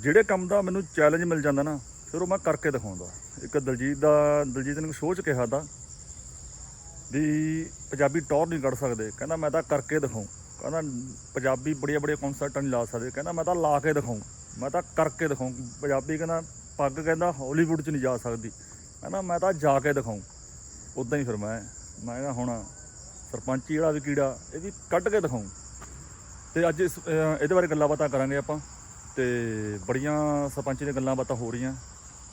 ਜਿਹੜੇ ਕੰਮ ਦਾ ਮੈਨੂੰ ਚੈਲੰਜ ਮਿਲ ਜਾਂਦਾ ਨਾ, ਫਿਰ ਉਹ ਮੈਂ ਕਰਕੇ ਦਿਖਾਉਂਦਾ। ਇੱਕ ਦਲਜੀਤ ਦਾ, ਦਲਜੀਤ ਨੇ ਸੋਚ ਕਿਹਾ ਦਾ ਵੀ ਪੰਜਾਬੀ ਟੌਰ ਨਹੀਂ ਕੱਢ ਸਕਦੇ। ਕਹਿੰਦਾ ਮੈਂ ਤਾਂ ਕਰਕੇ ਦਿਖਾਉਂ। ਕਹਿੰਦਾ ਪੰਜਾਬੀ ਬੜੀਆਂ ਬੜੀਆਂ ਕਨਸਰਟਾਂ ਨਹੀਂ ਲਾ ਸਕਦੇ। ਕਹਿੰਦਾ ਮੈਂ ਤਾਂ ਲਾ ਕੇ ਦਿਖਾਉਂ। ਮੈਂ ਤਾਂ ਕਰਕੇ ਦਿਖਾਉਂ। ਪੰਜਾਬੀ ਕਹਿੰਦਾ ਪੱਗ ਕਹਿੰਦਾ ਹਾਲੀਵੁੱਡ 'ਚ ਨਹੀਂ ਜਾ ਸਕਦੀ। ਕਹਿੰਦਾ ਮੈਂ ਤਾਂ ਜਾ ਕੇ ਦਿਖਾਉਂ। ਉਦਾਂ ਹੀ ਫਿਰ ਮੈਂ ਮੈਂ ਕਿਹਾ ਹੁਣ ਸਰਪੰਚੀ ਜਿਹੜਾ ਵੀ ਕੀੜਾ, ਇਹ ਵੀ ਕੱਢ ਕੇ ਦਿਖਾਉਂ। ਤੇ ਅੱਜ ਇਸ ਇਹਦੇ ਬਾਰੇ ਗੱਲਾਂ ਬਾਤਾਂ ਕਰਾਂਗੇ ਆਪਾਂ। ਤੇ ਬੜੀਆਂ ਸਰਪੰਚ ਦੀਆਂ ਗੱਲਾਂ ਬਾਤਾਂ ਹੋ ਰਹੀਆਂ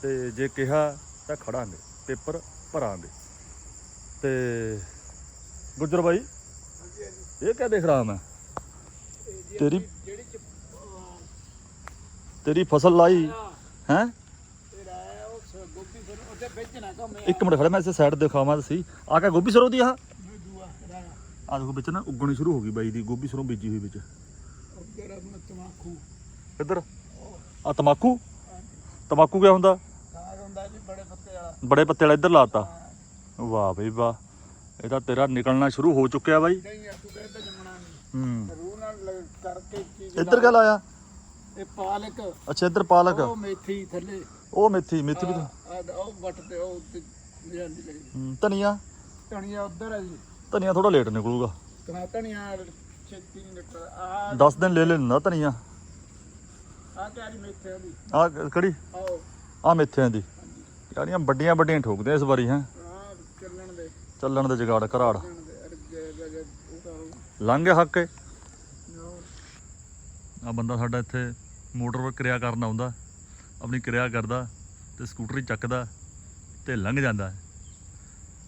ਤੇ ਜੇ ਕਿਹਾ ਤਾਂ ਖੜਾਂਗੇ, ਪੇਪਰ ਭਰਾਂਗੇ। ਤੇ ਗੁੱਜਰ ਬਾਈ, ਇਹ ਕਿਆ ਦੇਖ ਰਹਾ ਮੈਂ ਤੇਰੀ ਤੇਰੀ ਫਸਲ ਲਾਈ, ਹੈ? ਇੱਕ ਮਿੰਟ ਖੜਾ, ਮੈਂ ਇਸੇ ਸਾਈਡ ਦਿਖਾਵਾਂ ਤੁਸੀਂ। ਆ ਕੇ ਗੋਭੀ ਸਰੋਂ ਦੀ ਆ? ਆ ਦੇਖੋ ਵਿੱਚ ਨਾ ਉੱਗਣੀ ਸ਼ੁਰੂ ਹੋ ਗਈ ਬਾਈ ਦੀ, ਗੋਭੀ ਸਰੋਂ ਬੀਜੀ ਹੋਈ ਵਿੱਚ। ਇੱਧਰ। ਆ ਤਮਾਕੂ? ਤਮਾਕੂ ਕਿਆ ਹੁੰਦਾ? ਬੜੇ ਪੱਤੇ ਵਾਲਾ। ਬੜੇ ਪੱਤੇ ਵਾਲਾ ਇੱਧਰ ਲਾਤਾ। ਵਾਹ ਬਈ ਵਾਹ। ਇਹ ਤਾਂ ਤੇਰਾ ਨਿਕਲਣਾ ਸ਼ੁਰੂ ਹੋ ਚੁੱਕਿਆ ਬਾਈ। ਹੂੰ। ਲੱਗ- ਇੱਧਰ ਕਿਆ ਲਾਇਆ? ਇਹ ਪਾਲਕ। ਅੱਛਾ ਇੱਧਰ ਪਾਲਕ। ਉਹ ਮੇਥੀ ਥੱਲੇ। ਉਹ ਮੇਥੀ ਮੇਥੀ ਵੀ ਤਾਂ- ਉਹ ਵੱਟ ਤੇ ਉਹ ਉੱਤੇ ਲਈ ਹੂੰ, ਧਨੀਆ? ਧਨੀਆ ਉੱਧਰ ਹੈ ਜੀ। ਧਨੀਆ ਥੋੜਾ ਲੇਟ ਨਿਕਲੂਗਾ। ਧਨੀਆ ਛੇਤੀ ਨਿਕਲ ਆ 10 ਦਿਨ ਲੈ ਲੈਂਦਾ ਧਨੀਆ। ਆ ਮੇਥੇ ਦੀ? ਆ ਕੜੀ ਆਓ। ਆ ਮੇਥਿਆਂ ਦੀ। ਯਾਰੀਆਂ ਵੱਡੀਆਂ ਵੱਡੀਆਂ ਠੋਕਦੇ ਇਸ ਵਾਰੀ ਹੈ। ਆ ਚੱਲਣ ਦੇ। ਚੱਲਣ ਦੇ ਜਗਾੜ ਘਰਾੜ। ਚੱਲਣ ਦੇ ਉਹ। ਤਾਂ ਲੰਘ ਹੱਕ ਨੋ ਆ ਬੰਦਾ ਸਾਡਾ ਇੱਥੇ ਮੋਟਰ 'ਤੇ ਕਿਰਿਆ ਕਰਨ ਆਉਂਦਾ ਆਪਣੀ ਕਿਰਿਆ ਕਰਦਾ ਤੇ ਸਕੂਟਰੀ ਚੱਕਦਾ ਤੇ ਲੰਘ ਜਾਂਦਾ।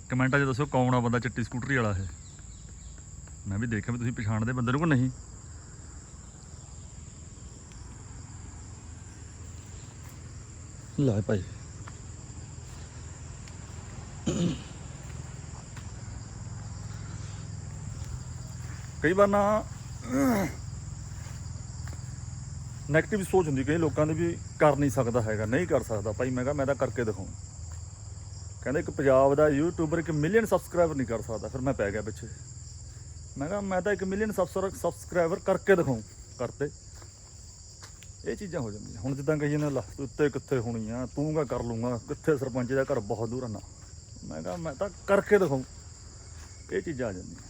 ਕਮੈਂਟਾਂ 'ਚ ਦੱਸੋ ਕੌਣ ਆ ਬੰਦਾ ਚਿੱਟੀ ਸਕੂਟਰੀ ਵਾਲਾ ਇਹ? ਮੈਂ ਵੀ ਦੇਖਿਆ ਵੀ ਤੁਸੀਂ ਪਛਾਣਦੇ ਬੰਦੇ ਨੂੰ ਕਿ ਨਹੀਂ? ਲੈ ਭਾਈ। ਕਈ ਵਾਰ ਨਾ ਨੈਗੇਟਿਵ ਸੋਚ ਹੁੰਦੀ, ਕਈ ਲੋਕਾਂ ਦੀ ਵੀ ਕਰ ਨਹੀਂ ਸਕਦਾ ਹੈਗਾ, ਨਹੀਂ ਕਰ ਸਕਦਾ। ਭਾਈ ਮੈਂ ਕਿਹਾ, ਮੈਂ ਤਾਂ ਕਰਕੇ ਦਿਖਾਉਂ। ਕਹਿੰਦੇ ਇੱਕ ਪੰਜਾਬ ਦਾ ਯੂਟਿਊਬਰ ਇੱਕ ਮਿਲੀਅਨ ਸਬਸਕ੍ਰਾਈਬਰ ਨਹੀਂ ਕਰ ਸਕਦਾ, ਫਿਰ ਮੈਂ ਪੈ ਗਿਆ ਪਿੱਛੇ। ਮੈਂ ਕਿਹਾ, ਮੈਂ ਤਾਂ ਇੱਕ ਮਿਲੀਅਨ ਸਬਸਕ੍ਰਾਈਬਰ ਕਰਕੇ ਦਿਖਾਉਂ, ਕਰਤੇ। ਇਹ ਚੀਜ਼ਾਂ ਹੋ ਜਾਂਦੀਆਂ। ਹੁਣ ਜਿੱਦਾਂ ਕਹੀ ਜਾਂਦੇ ਲਾ ਉੱਤੇ ਕਿੱਥੇ ਹੋਣੀ ਆ ਤੂੰ ਕਾ ਕਰ ਲੂੰਗਾ ਕਿੱਥੇ ਸਰਪੰਚ ਦਾ ਘਰ ਬਹੁਤ ਦੂਰ ਆ ਨਾ। ਮੈਂ ਕਿਹਾ, ਮੈਂ ਤਾਂ ਕਰਕੇ ਦਿਖਾਉਂ ਇਹ ਚੀਜ਼ਾਂ ਆ ਜਾਂਦੀਆਂ।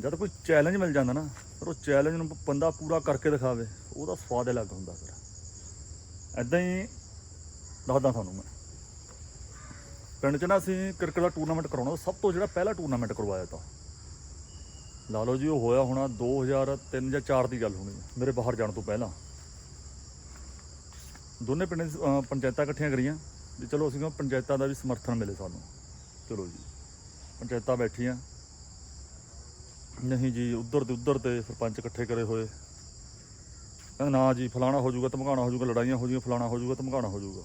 ਜਦ ਕੋਈ ਚੈਲੰਜ ਮਿਲ ਜਾਂਦਾ ਨਾ, ਫਿਰ ਉਹ ਚੈਲੰਜ ਨੂੰ ਬੰਦਾ ਪੂਰਾ ਕਰਕੇ ਦਿਖਾਵੇ। ਉਹਦਾ ਸਵਾਦ ਅਲੱਗ ਹੁੰਦਾ ਫਿਰ। ਐਦਾਂ ਹੀ ਦੱਸਦਾ ਤੁਹਾਨੂੰ ਮੈਂ। ਪਿੰਡ 'ਚ ਨਾ ਅਸੀਂ ਕ੍ਰਿਕਟ ਦਾ ਟੂਰਨਾਮੈਂਟ ਕਰਾਉਣਾ ਸਭ ਤੋਂ ਜਿਹੜਾ ਪਹਿਲਾ ਟੂਰਨਾਮੈਂਟ ਕਰਵਾਇਆ ਤਾਂ। ਲਾ ਲਓ ਜੀ, ਉਹ ਹੋਇਆ ਹੋਣਾ 2003 ਜਾਂ 4 ਦੀ ਗੱਲ ਹੋਣੀ, ਮੇਰੇ ਬਾਹਰ ਜਾਣ ਤੋਂ ਪਹਿਲਾਂ। ਦੋਨੇ ਪਿੰਡ ਪੰਚਾਇਤਾਂ ਇਕੱਠੀਆਂ ਕਰੀਆਂ, ਵੀ ਚਲੋ ਅਸੀਂ ਪੰਚਾਇਤਾਂ ਦਾ ਵੀ ਸਮਰਥਨ ਮਿਲੇ ਸਾਨੂੰ। ਚਲੋ ਜੀ, ਪੰਚਾਇਤਾਂ ਬੈਠੀਆਂ। ਨਹੀਂ ਜੀ, ਉਧਰ ਤੇ ਉਧਰ ਤੇ ਸਰਪੰਚ ਇਕੱਠੇ ਕਰੇ ਹੋਏ। ਨਾ ਜੀ, ਫਲਾਣਾ ਹੋ ਜਾਊਗਾ ਧਮਕਾਣਾ ਹੋ ਜਾਊਗਾ, ਲੜਾਈਆਂ ਹੋ ਜਾਊਗਾ ਫਲਾਣਾ ਹੋ ਜਾਊਗਾ ਧਮਕਾਣਾ ਹੋ ਜਾਊਗਾ।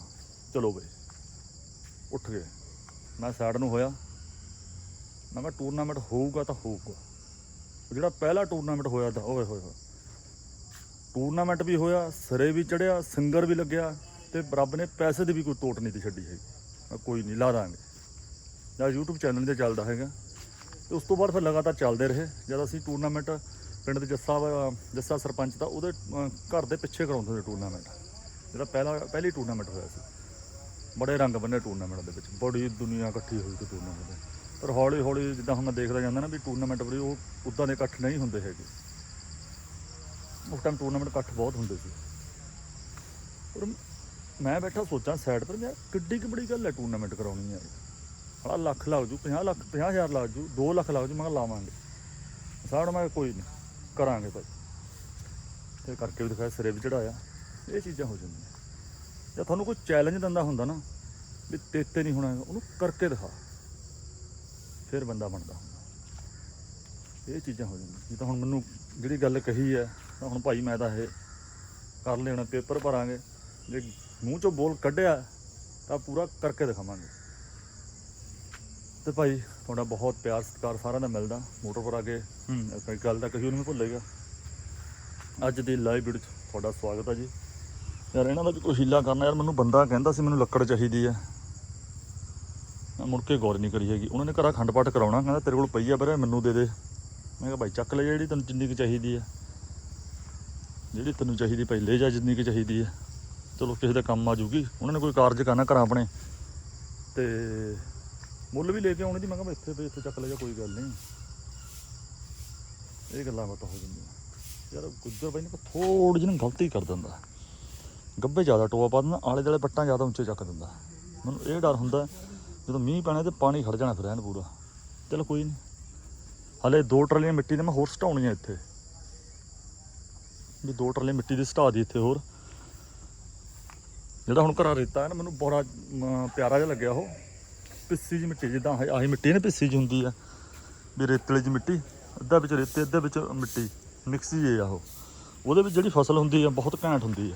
ਚਲੋ ਬਈ, ਉੱਠ ਗਏ। ਮੈਂ ਸਾਈਡ ਨੂੰ ਹੋਇਆ। ਮੈਂ ਕਿਹਾ ਟੂਰਨਾਮੈਂਟ ਹੋਊਗਾ ਤਾਂ ਹੋਊਗਾ। ਜਿਹੜਾ ਪਹਿਲਾ ਟੂਰਨਾਮੈਂਟ ਹੋਇਆ ਤਾਂ, ਓਏ ਹੋਏ ਹੋਏ। ਟੂਰਨਾਮੈਂਟ ਵੀ ਹੋਇਆ, ਸਿਰੇ ਵੀ ਚੜਿਆ ਸਿੰਗਰ ਵੀ ਲੱਗਿਆ ਤੇ ਰੱਬ ਨੇ ਪੈਸੇ ਦੀ ਵੀ ਕੋਈ ਟੋਟ ਨਹੀਂ ਤੀ ਛੱਡੀ ਹੈਗੀ। ਕੋਈ ਨਹੀਂ, ਲਾ ਦਾਂਗੇ। ਜਾਂ YouTube ਚੈਨਲ ਤੇ ਚੱਲਦਾ ਹੈਗਾ। ਤੇ ਉਸ ਤੋਂ ਬਾਅਦ ਫਿਰ ਲਗਾਤਾਰ ਚੱਲਦੇ ਰਹੇ। ਜਦ ਅਸੀਂ ਟੂਰਨਾਮੈਂਟ ਪਿੰਡ ਦੇ ਜੱਸਾ ਵਾ- ਜੱਸਾ ਸਰਪੰਚ ਦਾ, ਉਹਦੇ ਘਰ ਦੇ ਪਿੱਛੇ ਕਰਾਉਂਦੇ ਸੀ ਟੂਰਨਾਮੈਂਟ ਜਿਹੜਾ ਪਹਿਲਾ, ਪਹਿਲੀ ਟੂਰਨਾਮੈਂਟ ਹੋਇਆ ਸੀ। ਬੜੇ ਰੰਗ ਬੰਨੇ ਟੂਰਨਾਮੈਂਟ ਦੇ ਵਿੱਚ। ਬੜੀ ਦੁਨੀਆ ਇਕੱਠੀ ਹੋਈ ਸੀ ਟੂਰਨਾਮੈਂਟ ਦੇ। ਪਰ ਹੌਲੀ ਹੌਲੀ ਜਿੱਦਾਂ ਹੁਣ ਮੈਂ ਦੇਖਦਾ ਜਾਂਦਾ ਨਾ ਵੀ ਟੂਰਨਾਮੈਂਟ ਵੀ ਉਹ ਉਦਾਂ ਦੇ ਇਕੱਠ ਨਹੀਂ ਹੁੰਦੇ ਹੈਗੇ। ਉਸ ਟਾਈਮ ਟੂਰਨਾਮੈਂਟ ਇਕੱਠ ਬਹੁਤ ਹੁੰਦੇ ਸੀ। ਪਰ ਮੈਂ ਬੈਠਾ ਸੋਚਾਂ ਸਾਈਡ ਪਰ ਯਾਰ ਕਿੱਡੀ ਕਿ ਬੜੀ ਗੱਲ ਹੈ ਟੂਰਨਾਮੈਂਟ ਕਰਾਉਣੀ ਹੈ। ਹਲਾ ਲੱਖ ਲੱਗ ਜੂ 50 ਲੱਖ 50000 ਲੱਗ ਜੂ 2 ਲੱਖ ਲੱਗ ਜੂ, ਮੈਂ ਕਿਹਾ ਲਾਵਾਂਗੇ। ਸਾਡਾ ਮੈਂ ਕੋਈ ਨਹੀਂ, ਕਰਾਂਗੇ ਭਾਈ। ਤੇ ਕਰਕੇ ਵੀ ਦਿਖਾਇਆ, ਸਿਰੇ ਵੀ ਚੜਾਇਆ ਇਹ ਚੀਜ਼ਾਂ ਹੋ ਜਾਂਦੀਆਂ। ਜੇ ਤੁਹਾਨੂੰ ਕੋਈ ਚੈਲੰਜ ਦਿੰਦਾ ਹੁੰਦਾ ਨਾ ਵੀ ਤੇਤੇ ਨਹੀਂ ਹੋਣਾ, ਉਹਨੂੰ ਕਰਕੇ ਦਿਖਾ। ਫਿਰ ਬੰਦਾ ਬਣਦਾ। ਇਹ ਚੀਜ਼ਾਂ ਹੋ ਜਾਂਦੀਆਂ। ਜੀ ਤਾਂ ਹੁਣ ਮੈਨੂੰ ਜਿਹੜੀ ਗੱਲ ਕਹੀ ਹੈ, ਤਾਂ ਹੁਣ ਭਾਈ ਮੈਂ ਤਾਂ ਇਹ ਕਰ ਲੈਣਾ, ਪੇਪਰ ਭਰਾਂਗੇ। ਜੇ ਮੂੰਹ ਚੋਂ ਬੋਲ ਕੱਢਿਆ, ਤਾਂ ਪੂਰਾ ਕਰਕੇ ਦਿਖਾਵਾਂਗੇ। ਤੇ ਭਾਈ, ਤੁਹਾਡਾ ਬਹੁਤ ਪਿਆਰ, ਸਤਿਕਾਰ ਸਾਰਿਆਂ ਦਾ ਮਿਲਦਾ। ਮੋਟਰ ਪਰ ਆ ਕੇ, ਹੂੰ ਗੱਲ ਤਾਂ ਕਹੀ ਉਹਨੂੰ ਭੁੱਲੇਗਾ ਅੱਜ ਦੀ ਲਾਈਵ ਵੀਡੀਓ 'ਚ ਤੁਹਾਡਾ ਸਵਾਗਤ ਹੈ ਜੀ। ਯਾਰ, ਇਹਨਾਂ ਦਾ ਵੀ ਕੋਈ ਹੀਲਾ ਕਰਨਾ। ਯਾਰ, ਮੈਨੂੰ ਬੰਦਾ ਕਹਿੰਦਾ ਸੀ, ਮੈਨੂੰ ਲੱਕੜ ਚਾਹੀਦੀ ਹੈ। ਮੁੜ ਕੇ ਗੌਰ ਨਹੀਂ ਕਰੀ ਹੈਗੀ। ਉਹਨਾਂ ਨੇ ਘਰਾਂ ਖੰਡ ਪਾਠ ਕਰਾਉਣਾ, ਕਹਿੰਦਾ ਤੇਰੇ ਕੋਲ ਪਈ ਆ ਵੀਰੇ, ਮੈਨੂੰ ਦੇ ਦੇ। ਮੈਂ ਕਿਹਾ ਭਾਈ ਚੱਕ ਲੈ ਜਿਹੜੀ ਤੈਨੂੰ ਜਿੰਨੀ ਕੁ ਚਾਹੀਦੀ ਆ। ਜਿਹੜੀ ਤੈਨੂੰ ਚਾਹੀਦੀ ਭਾਈ ਲੈ ਜਾ ਜਿੰਨੀ ਕੁ ਚਾਹੀਦੀ ਹੈ ਚਲੋ ਕਿਸੇ ਦਾ ਕੰਮ ਆ ਜੂਗੀ ਉਹਨਾਂ ਨੇ ਕੋਈ ਕਾਰਜ ਕਰਨਾ ਘਰਾਂ ਆਪਣੇ। ਤੇ ਮੁੱਲ ਵੀ ਲੈ ਕੇ ਆਉਣੇ ਦੀ, ਮੈਂ ਕਿਹਾ ਇੱਥੇ ਵੀ ਇੱਥੇ ਚੱਕ ਲੈ ਜਾ, ਕੋਈ ਗੱਲ ਨਹੀਂ। ਇਹ ਗੱਲਾਂ ਬਾਤਾਂ ਹੋ ਜਾਂਦੀਆਂ। ਯਾਰ ਗੁੱਜਰ ਬਾਈ ਨੇ ਥੋੜੀ ਜਿਹੀ ਨਾ ਗਲਤੀ ਕਰ ਦਿੰਦਾ। ਗੱਬੇ ਜ਼ਿਆਦਾ ਟੋਆ ਪਾ ਦਿੰਦਾ ਆਲੇ ਦੁਆਲੇ ਪੱਟਾਂ ਜ਼ਿਆਦਾ ਉੱਚੇ ਚੱਕ ਦਿੰਦਾ। ਮੈਨੂੰ ਇਹ ਡਰ ਹੁੰਦਾ ਜਦੋਂ ਮੀਂਹ ਪੈਣਾ ਤੇ ਪਾਣੀ ਖੜ ਜਾਣਾ ਫਿਰ ਐਨ ਪੂਰਾ। ਚਲ ਕੋਈ ਨਹੀਂ ਹਲੇ ਦੋ ਟਰਾਲੀਆਂ ਮਿੱਟੀ ਦੇ ਮੈਂ ਹੋਰ ਸਟਾਉਣੀ ਸਟਾਉਣੀਆਂ ਇੱਥੇ। ਵੀ ਦੋ ਟਰਾਲੀਆਂ ਮਿੱਟੀ ਦੀ ਸਟਾ ਦੀ ਇੱਥੇ ਹੋਰ। ਜਿਹੜਾ ਹੁਣ ਘਰਾਂ ਰੇਤਾ ਹੈ ਨਾ, ਮੈਨੂੰ ਬੜਾ ਪਿਆਰਾ ਜਿਹਾ ਲੱਗਿਆ ਉਹ। ਪਿੱਸੀ ਜੀ ਮਿੱਟੀ ਜਿੱਦਾਂ ਆਹੀ ਮਿੱਟੀ ਨੇ ਪਿੱਸੀ ਜੀ ਹੁੰਦੀ ਆ। ਵੀ ਰੇਤਲੇ ਜੀ ਮਿੱਟੀ, ਅੱਧਾ ਵਿੱਚ ਰੇਤੇ, ਅੱਧਾ ਵਿੱਚ ਮਿੱਟੀ। ਮਿਕਸ ਜੀ ਆ ਉਹ। ਉਹਦੇ ਵਿੱਚ ਜਿਹੜੀ ਫਸਲ ਹੁੰਦੀ ਆ, ਬਹੁਤ ਘੈਂਟ ਹੁੰਦੀ ਆ।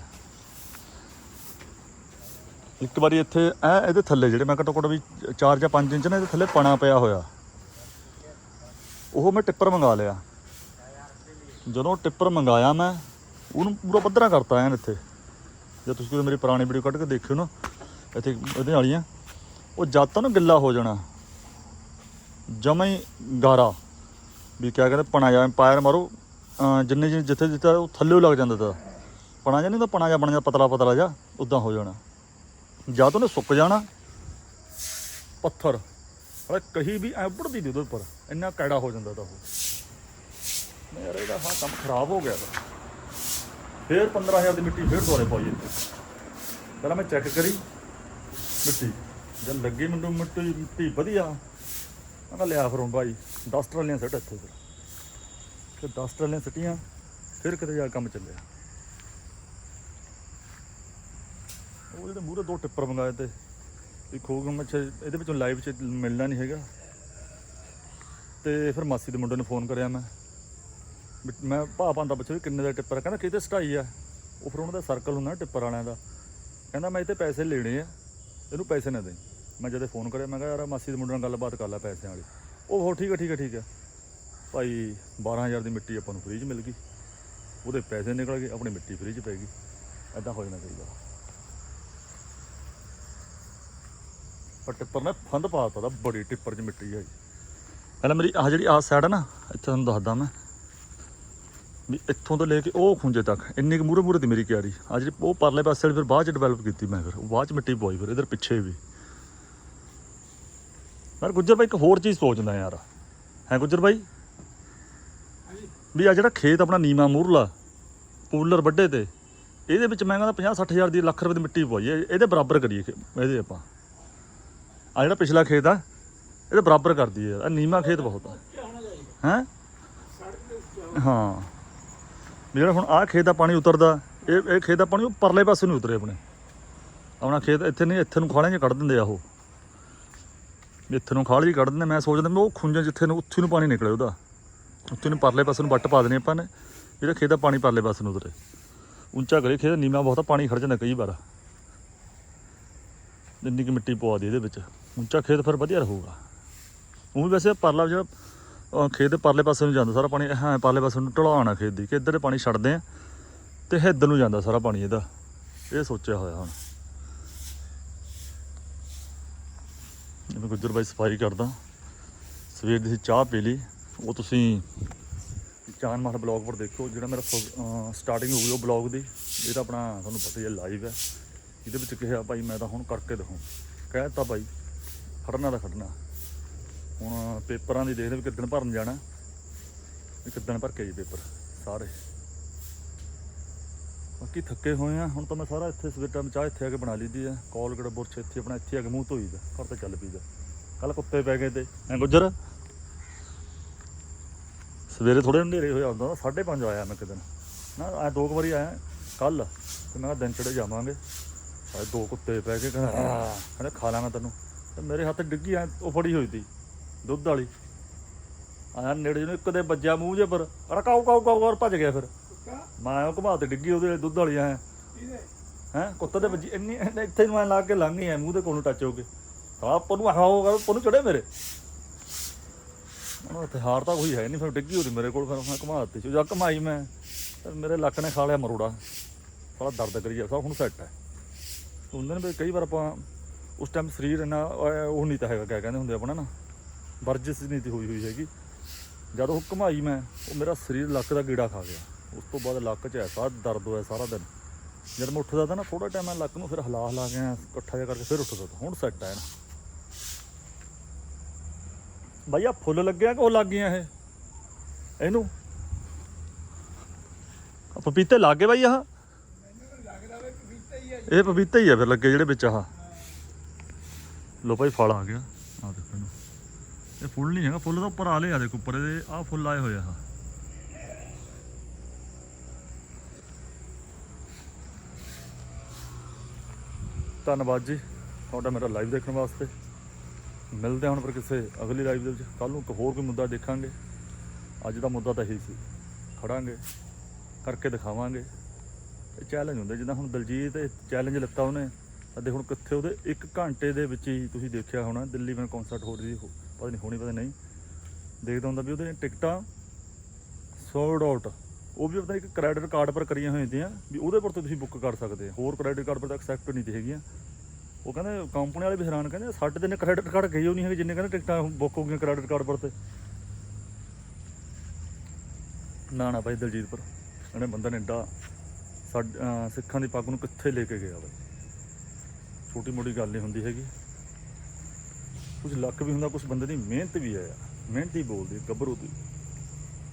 ਇੱਕ ਵਾਰੀ ਇੱਥੇ, ਐ ਇਹਦੇ ਥੱਲੇ ਜਿਹੜੇ ਮੈਂ ਘੱਟੋ ਘੱਟ ਵੀ 4 ਜਾਂ 5 ਇੰਚ ਨਾ ਇਹਦੇ ਥੱਲੇ ਪਣਾ ਪਿਆ ਹੋਇਆ। ਉਹ ਮੈਂ ਟਿੱਪਰ ਮੰਗਾ ਲਿਆ। ਜਦੋਂ ਟਿੱਪਰ ਮੰਗਾਇਆ ਮੈਂ, ਉਹਨੂੰ ਪੂਰਾ ਪੱਧਰਾ ਕਰਤਾ ਐਨ ਇੱਥੇ। ਜੇ ਤੁਸੀਂ ਕੋਈ ਮੇਰੀ ਪੁਰਾਣੀ ਵੀਡੀਓ ਕੱਢ ਕੇ ਦੇਖਿਓ ਨਾ, ਇੱਥੇ ਇਹਦੇ ਵਾਲੀਆਂ, ਉਹ ਜਦ ਤਾਂ ਨਾ ਗਿੱਲਾ ਹੋ ਜਾਣਾ, ਜਮਾ ਹੀ ਗਾਰਾ। ਵੀ ਕਿਆ ਕਹਿੰਦੇ, ਪਣਾ ਜਾ ਪਾਇਰ ਮਾਰੋ, ਅਹ ਜਿੰਨੇ ਜਿੱਥੇ ਜਿੱਥੇ ਉਹ ਥੱਲੇ ਲੱਗ ਜਾਂਦਾ ਤਾ। ਪਣਾ ਜਾ ਨਹੀਂ ਤਾਂ ਪਣਾ ਜਾ ਬਣ ਜਾ ਪਤਲਾ ਪਤਲਾ ਜਾ ਉਦਾਂ ਹੋ ਜਾਣਾ। ਜਾਂ ਤਾਂ ਉਹਨੇ ਸੁੱਕ ਜਾਣਾ। ਪੱਥਰ। ਅਰੇ ਕਹੀ ਵੀ ਐ ਬੜਦੀ ਦੀ ਉਹਦੇ ਉੱਪਰ। ਇੰਨਾ ਕੈੜਾ ਹੋ ਜਾਂਦਾ ਤਾਂ ਉਹ। ਮੈਂ ਯਾਰ ਇਹਦਾ ਹਾਂ ਕੰਮ ਖਰਾਬ ਹੋ ਗਿਆ। ਤਾ ਫੇਰ 15000 ਦੀ ਮਿੱਟੀ ਫੇਰ ਦੁਆਰੇ ਪਾਈ ਇੱਥੇ ਪਹਿਲਾਂ ਮੈਂ ਚੈੱਕ ਕਰੀ। ਮਿੱਟੀ। ਜਦ ਲੱਗੀ ਮੈਨੂੰ ਮਿੱਟੀ ਮਿੱਟੀ ਵਧੀਆ। ਮੈਂ ਕਿਹਾ ਲਿਆ ਫਿਰ ਹੁਣ ਭਾਈ 10 ਟਰਾਲੀਆਂ ਸੱਟ ਇੱਥੇ ਫਿਰ। ਤੇ 10 ਟਰਾਲੀਆਂ ਸੱਟੀਆਂ। ਫਿਰ ਕਿਤੇ ਜਾ ਕੰਮ ਚੱਲਿਆ। ਉਹ ਜਿਹੜੇ ਮੂਹਰੇ ਦੋ ਟਿੱਪਰ ਮੰਗਾਏ ਤੇ ਵੀ ਹੋ ਗਿਆ ਇਹਦੇ ਵਿੱਚੋਂ ਲਾਈਵ ਚ ਮਿਲਣਾ ਨਹੀਂ ਹੈਗਾ। ਤੇ ਫਿਰ ਮਾਸੀ ਦੇ ਮੁੰਡੇ ਨੂੰ ਫੋਨ ਕਰਿਆ ਮੈਂ। ਮੈਂ ਭਾ ਪਾਂਦਾ ਪੁੱਛਿਆ ਵੀ ਕਿੰਨੇ ਦਾ ਟਿੱਪਰ ਕਹਿੰਦਾ ਕਿਤੇ ਸਟਾਈ ਆ। ਉਹ ਫਿਰ ਉਹਨਾਂ ਦਾ ਸਰਕਲ ਹੁੰਦਾ ਨਾ ਟਿੱਪਰ ਵਾਲਿਆਂ ਦਾ। ਕਹਿੰਦਾ ਮੈਂ ਇੱਥੇ ਪੈਸੇ ਲੈਣੇ ਆ, ਇਹਨੂੰ ਪੈਸੇ ਨਾ ਦੇ ਮੈਂ ਜਦੋਂ ਫੋਨ ਕਰਿਆ, ਮੈਂ ਕਿਹਾ, ਯਾਰ, ਮਾਸੀ ਦੇ ਮੁੰਡੇ ਨਾਲ ਗੱਲਬਾਤ ਕਰ ਲੈ ਪੈਸਿਆਂ ਵਾਲੀ। ਉਹ ਹੋ ਠੀਕ ਆ ਠੀਕ ਆ ਠੀਕ ਆ। ਭਾਈ 12000 ਦੀ ਮਿੱਟੀ ਆਪਾਂ ਨੂੰ ਫ੍ਰੀ 'ਚ ਮਿਲ ਗਈ। ਉਹਦੇ ਪੈਸੇ ਨਿਕਲ ਗਏ, ਆਪਣੀ ਮਿੱਟੀ ਫ੍ਰੀ 'ਚ ਪੈ ਗਈ। ਐਦਾਂ ਹੋ ਜਾਣਾ ਚਾਹੀਦਾ। ਪਰ ਟਿੱਪਰ ਨੇ ਫੰਦ ਪਾ ਦਿੱਤਾ ਬੜੀ ਟਿੱਪਰ 'ਚ ਮਿੱਟੀ ਆਈ। ਪਹਿਲਾਂ ਮੇਰੀ ਆਹ ਜਿਹੜੀ ਆਹ ਸਾਈਡ ਆ ਨਾ, ਇੱਥੇ ਤੁਹਾਨੂੰ ਦੱਸਦਾ ਮੈਂ, ਵੀ ਇੱਥੋਂ ਤੋਂ ਲੈ ਕੇ ਉਹ ਖੁੰਝੇ ਤੱਕ, ਇੰਨੀ ਕੁ ਮੂਰੇ ਮੂਰੇ ਦੀ ਮੇਰੀ ਕਿਆਰੀ। ਆ ਜਿਹੜੀ ਉਹ ਪਰਲੇ ਪਾਸੇ ਵਾਲੀ ਫਿਰ ਬਾਅਦ ਚ ਡਿਵੈਲਪ ਕੀਤੀ ਮੈਂ ਫਿਰ, ਉਹ ਬਾਅਦ ਚ ਮਿੱਟੀ ਪਵਾਈ ਫਿਰ, ਇਧਰ ਪਿੱਛੇ ਵੀ। ਪਰ ਗੁੱਜਰ ਬਾਈ, ਇੱਕ ਹੋਰ ਚੀਜ਼ ਸੋਚਦਾ ਯਾਰ। ਹੈ ਗੁੱਜਰ ਬਾਈ? ਵੀ ਆ ਜਿਹੜਾ ਖੇਤ ਆਪਣਾ ਨੀਮਾ ਮੂਰਲਾ ਪੂਲਰ ਵੱਡੇ ਤੇ, ਇਹਦੇ ਵਿੱਚ ਮੈਂ ਕਹਿੰਦਾ 50 60000 ਦੀ ਲੱਖ ਰੁਪਏ ਦੀ ਮਿੱਟੀ ਪਵਾਈ ਇਹਦੇ ਬਰਾਬਰ ਕਰੀਏ ਇਹਦੇ ਆਪਾਂ। ਆ ਜਿਹੜਾ ਪਿਛਲਾ ਖੇਤ ਆ ਇਹਦੇ ਬਰਾਬਰ ਕਰਦੀ ਦਈਏ ਆ ਨੀਮਾ ਖੇਤ ਬਹੁਤ ਆ। ਹੋਣਾ ਹੈ। ਹਾਂ ਜਿਹੜਾ ਹੁਣ ਆਹ ਖੇਤ ਦਾ ਪਾਣੀ ਉਤਰਦਾ, ਇਹ ਇਹ ਖੇਤ ਦਾ ਪਾਣੀ ਉਹ ਪਰਲੇ ਪਾਸੇ ਨੂੰ ਉਤਰੇ ਆਪਣੇ। ਆਪਣਾ ਖੇਤ ਇੱਥੇ ਨਹੀਂ, ਇੱਥੇ ਨੂੰ ਖਾਲਾਂ 'ਚ ਕੱਢ ਦਿੰਦੇ ਆ ਉਹ। ਇੱਥੇ ਨੂੰ ਖਾਲ ਜੀ ਕੱਢ ਦਿੰਦੇ ਮੈਂ ਸੋਚਦਾ ਮੈਂ ਉਹ ਖੁੰਝਾਂ ਜਿੱਥੇ ਨੂੰ, ਉੱਥੇ ਨੂੰ ਪਾਣੀ ਨਿਕਲੇ ਉਹਦਾ। ਉੱਥੇ ਨੂੰ ਪਰਲੇ ਪਾਸੇ ਨੂੰ ਵੱਟ ਪਾ ਦੇਣੀ ਆਪਾਂ ਨੇ। ਜਿਹੜਾ ਖੇਤ ਦਾ ਪਾਣੀ ਪਰਲੇ ਪਾਸੇ ਨੂੰ ਉਤਰੇ। ਉੱਚਾ ਕਰੇ ਖੇਤ ਨੀਵਾਂ ਬਹੁਤਾ ਪਾਣੀ ਖੜ ਜਾਂਦਾ ਕਈ ਵਾਰ। ਜਿੰਨੀ ਕਿ ਮਿੱਟੀ ਪਵਾ ਦੀ ਇਹਦੇ ਵਿੱਚ। ਉੱਚਾ ਖੇਤ ਫਿਰ ਵਧੀਆ ਰਹੂਗਾ। ਉਹ ਵੀ ਵੈਸੇ ਪਰਲਾ ਜਿਹੜਾ ਖੇਤ ਦੇ ਪਰਲੇ ਪਾਸੇ ਨੂੰ ਜਾਂਦਾ, ਸਾਰਾ ਪਾਣੀ ਹਾਂ ਪਰਲੇ ਪਾਸੇ ਨੂੰ ਢਲਾਉਣਾ ਖੇਤ ਦੀ, ਕਿ ਇੱਧਰ ਪਾਣੀ ਛੱਡਦੇ ਆ ਤੇ ਇੱਧਰ ਨੂੰ ਜਾਂਦਾ ਸਾਰਾ ਪਾਣੀ ਇਹਦਾ। ਇਹ ਸੋਚਿਆ ਹੋਇਆ ਹੁਣ। ਜਿਵੇਂ ਗੁੱਜਰ ਬਾਈ ਸਫ਼ਾਈ ਕਰਦਾ। ਸਵੇਰ ਦੀ ਚਾਹ ਪੀ ਲਈ। ਉਹ ਤੁਸੀਂ ਚਾਨ ਮਾਰ ਬਲੌਗ ਪਰ ਦੇਖੋ, ਜਿਹੜਾ ਮੇਰਾ ਸਟਾਰਟਿੰਗ ਹੋਊਗੀ ਉਹ ਬਲੌਗ ਦੀ। ਇਹ ਤਾਂ ਆਪਣਾ ਤੁਹਾਨੂੰ ਪਤਾ ਹੀ ਹੈ ਲਾਈਵ ਹੈ। ਇਹਦੇ ਵਿੱਚ ਕਿਹਾ, ਭਾਈ ਮੈਂ ਤਾਂ ਹੁਣ ਕਰਕੇ ਦਿਖਾਉਂ। ਕਹਿ ਤਾ ਭਾਈ। ਖੜਨਾ ਤਾਂ ਖੜਨਾ। ਹੁਣ ਪੇਪਰਾਂ ਦੀ ਦੇਖਦੇ ਵੀ ਕਿੱਦਣ ਭਰਨ ਜਾਣਾ। ਵੀ ਕਿੱਦਣ ਭਰ ਕੇ ਜੀ ਪੇਪਰ ਸਾਰੇ। ਬਾਕੀ ਥੱਕੇ ਹੋਏ ਆ। ਹੁਣ ਤਾਂ ਮੈਂ ਸਾਰਾ ਇੱਥੇ ਸਵੇਰ ਟਾਈਮ ਚਾਹ ਇੱਥੇ ਆ ਕੇ ਬਣਾ ਲਈਦੀ ਆ। ਕੋਲਗੜ ਬੁਰਛ ਇੱਥੇ ਆਪਣਾ ਇੱਥੇ ਆ ਕੇ ਮੂੰਹ ਧੋਈਦਾ ਘਰ ਤਾਂ ਚੱਲ ਪਈਦਾ। ਕੱਲ ਕੁੱਤੇ ਪੈ ਗਏ ਤੇ। ਐ ਗੁੱਜਰ? ਸਵੇਰੇ ਥੋੜੇ ਹਨੇਰੇ ਹੋਇਆ ਹੁੰਦਾ 5:30 ਆਇਆ ਮੈਂ ਕਿਦਨ ਨਾ ਆ ਦੋ ਕੁ ਵਾਰੀ ਆਇਆ ਕੱਲ ਤੇ ਮੈਂ ਦਿਨ ਚੜੇ ਜਾਵਾਂਗੇ। ਆ ਦੋ ਕੁੱਤੇ ਪੈ "ਆਹ", ਕਹਿੰਦਾ ਖਾ ਲਾਂਗਾ ਤੈਨੂੰ। ਤੇ ਮੇਰੇ ਹੱਥ ਡਿੱਗੀ ਐ, ਉਹ ਫੜੀ ਹੋਈ ਤੀ ਦੁੱਧ ਵਾਲੀ। ਆਇਆ ਨੇੜੇ ਜਿਹਨੂੰ ਇੱਕ ਦੇ ਵੱਜਿਆ ਮੂੰਹ ਜੇ ਪਰ ਰਕਾਉ ਕਾਉ ਕਾਉ ਔਰ ਭੱਜ ਗਿਆ ਫਿਰ। ਮੈਂ ਉਹ ਘੁਮਾ ਤੇ ਡਿੱਗੀ ਉਹਦੇ ਦੁੱਧ ਵਾਲੀ ਐ। ਹੈ, ਕੁੱਤੇ ਦੇ ਵੱਜੀ, ਇੰਨੀ ਇੱਥੇ ਨੂੰ ਐ ਲਾ ਕੇ ਲੰਘ ਗਈ ਐ, ਮੂੰਹ ਦੇ ਕੋਲ ਨੂੰ ਟੱਚ ਹੋ ਕੇ। ਸਾਲਾ ਪਨੂੰ ਆਹੋਗਾ ਪਨੂੰ ਚੜੇ ਮੇਰੇ। ਉਹ ਤੇ ਹਾਰ ਤਾਂ ਕੋਈ ਹੈ ਨਹੀਂ ਫਿਰ ਡਿੱਗੀ ਹੋਈ ਮੇਰੇ ਕੋਲ, ਫਿਰ ਮੈਂ ਘੁਮਾ ਦਿੱਤੀ ਸੀ। ਜਦ ਘੁਮਾਈ ਮੈਂ, ਤੇ ਮੇਰੇ ਲੱਕ ਨੇ ਖਾ ਲਿਆ ਮਰੋੜਾ। ਸਾਲਾ ਦਰਦ ਕਰੀ ਜਾ ਹੁਣ ਸੈੱਟ ਹੈ ਉਹਨਾਂ ਨੇ ਵੀ ਕਈ ਵਾਰ ਆਪਾਂ ਉਸ ਟਾਈਮ ਸਰੀਰ ਇੰਨਾ ਉਹ ਨਹੀਂ ਤਾਂ ਹੈਗਾ, ਕਿਆ ਕਹਿੰਦੇ ਹੁੰਦੇ ਆਪਣਾ ਨਾ, ਵਰਜਿਸ਼ ਨਹੀਂ ਤੀ ਹੋਈ ਹੋਈ ਹੈਗੀ। ਜਦ ਉਹ ਘੁਮਾਈ ਮੈਂ, ਉਹ ਮੇਰਾ ਸਰੀਰ ਲੱਕ ਦਾ ਕੀੜਾ ਖਾ ਗਿਆ। ਉਸ ਤੋਂ ਬਾਅਦ ਲੱਕ 'ਚ ਐਸਾ ਦਰਦ ਹੋਇਆ ਸਾਰਾ ਦਿਨ। ਜਦ ਮੈਂ ਉੱਠਦਾ ਤਾਂ ਨਾ ਥੋੜਾ ਟਾਈਮ ਮੈਂ ਲੱਕ ਨੂੰ ਫਿਰ ਹਿਲਾ ਹਿਲਾ ਕੇ ਇਕੱਠਾ ਜਿਹਾ ਕਰਕੇ ਫਿਰ ਉੱਠਦਾ ਤਾ, ਹੁਣ ਸੈੱਟ ਹੈ ਨਾ ਬਾਈ ਆ ਫੁੱਲ ਲੱਗਿਆ ਕਿ ਉਹ ਲੱਗ ਗਈਆਂ ਇਹ? ਇਹਨੂੰ? ਪਪੀਤੇ ਲੱਗ ਗਏ ਬਾਈ ਆਹ? ਲੱਗਦਾ ਪਪੀਤਾ ਹੀ ਹੈ ਇਹ ਪਪੀਤੇ ਹੀ ਆ ਫਿਰ ਲੱਗੇ ਜਿਹੜੇ ਵਿੱਚ ਆਹ। ਲੋ ਭਾਈ ਫਲ ਆ ਗਿਆ। ਆ ਦੇਖੋ ਇਹਨੂੰ ਇਹ ਫੁੱਲ ਨਹੀਂ ਹੈਗਾ, ਫੁੱਲ ਤਾਂ ਉੱਪਰ ਆ ਲਏ ਆ ਦੇਖੋ, ਉੱਪਰ ਇਹਦੇ ਆ ਫੁੱਲ ਆਏ ਹੋਏ ਆ ਧੰਨਵਾਦ ਜੀ, ਤੁਹਾਡਾ ਮੇਰਾ ਲਾਈਵ ਦੇਖਣ ਵਾਸਤੇ। ਮਿਲਦੇ ਹਾਂ ਹੁਣ ਫਿਰ ਕਿਸੇ ਅਗਲੀ ਲਾਈਵ ਦੇ ਵਿੱਚ। ਕੱਲ ਨੂੰ ਇੱਕ ਹੋਰ ਕੋਈ ਮੁੱਦਾ ਦੇਖਾਂਗੇ। ਅੱਜ ਦਾ ਮੁੱਦਾ ਤਾਂ ਇਹੀ ਸੀ, ਖੜਾਂਗੇ, ਕਰਕੇ ਦਿਖਾਵਾਂਗੇ। ਇਹ ਚੈਲੰਜ ਹੁੰਦਾ, ਜਿੱਦਾਂ ਹੁਣ ਦਲਜੀਤ ਚੈਲੰਜ ਲਿੱਤਾ ਉਹਨੇ। ਅਤੇ ਹੁਣ ਕਿੱਥੇ ਉਹਦੇ 1 ਘੰਟੇ ਦੇ ਵਿੱਚ ਹੀ ਤੁਸੀਂ ਦੇਖਿਆ ਹੋਣਾ, ਦਿੱਲੀ ਵਿੱਚ ਕਨਸਰਟ ਹੋ ਰਹੀ ਹੋ- ਪਤਾ ਨਹੀਂ ਹੋਣੀ, ਪਤਾ ਨਹੀਂ। ਦੇਖਦਾ ਹੁੰਦਾ ਵੀ ਉਹਦੇ ਟਿਕਟਾਂ ਸੋਲਡ ਆਊਟ ਉਹ ਵੀ ਪਤਾ ਇੱਕ ਕ੍ਰੈਡਿਟ ਕਾਰਡ ਪਰ ਕਰੀਆਂ ਹੋਈਆਂ ਹੁੰਦੀਆਂ, ਵੀ ਉਹਦੇ ਪਰ ਤੋਂ ਤੁਸੀਂ ਬੁੱਕ ਕਰ ਸਕਦੇ ਹੋ ਹੋਰ ਕ੍ਰੈਡਿਟ ਕਾਰਡ ਪਰ ਤਾਂ ਐਕਸੈਪਟ ਨਹੀਂ ਤੇ ਹੈਗੀਆਂ। ਉਹ ਕਹਿੰਦੇ ਕੰਪਨੀ ਵਾਲੇ ਵੀ ਹੈਰਾਨ, ਕਹਿੰਦੇ ਸਾਡੇ ਤੇ ਕ੍ਰੈਡਿਟ ਕਾਰਡ ਗਏ ਹੋ ਨਹੀਂ ਹੈਗੇ ਜਿੰਨੇ, ਕਹਿੰਦੇ ਟਿਕਟਾਂ ਬੁੱਕ ਹੋ ਗਈਆਂ ਕ੍ਰੈਡਿਟ ਕਾਰਡ ਪਰ ਤੇ। ਨਾ ਨਾ ਭਾਈ ਦਲਜੀਤ ਪਰ ਉਹਨੇ ਬੰਦੇ ਨੇ ਏਡਾ ਸਿੱਖਾਂ ਦੀ ਪੱਗ ਨੂੰ ਕਿੱਥੇ ਲੈ ਕੇ ਗਿਆ ਬਾਈ ਛੋਟੀ ਮੋਟੀ ਗੱਲ ਨਹੀਂ ਹੁੰਦੀ ਹੈਗੀ। ਕੁਝ ਲੱਕ ਵੀ ਹੁੰਦਾ ਕੁਝ ਬੰਦੇ ਦੀ ਮਿਹਨਤ ਵੀ ਹੈ। ਮਿਹਨਤ ਹੀ ਬੋਲਦੀ, ਗੱਭਰੂ ਦੀ।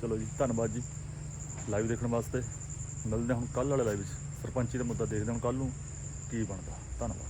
ਚਲੋ ਜੀ, ਧੰਨਵਾਦ ਜੀ ਲਾਈਵ ਦੇਖਣ ਵਾਸਤੇ। ਮਿਲਦੇ ਹਾਂ ਹੁਣ ਕੱਲ ਵਾਲੇ ਲਾਈਵ ਵਿੱਚ। ਸਰਪੰਚੀ ਦਾ ਮੁੱਦਾ ਦੇਖਦੇ ਹਾਂ ਹੁਣ ਕੱਲ ਨੂੰ ਕੀ ਬਣਦਾ। ਧੰਨਵਾਦ।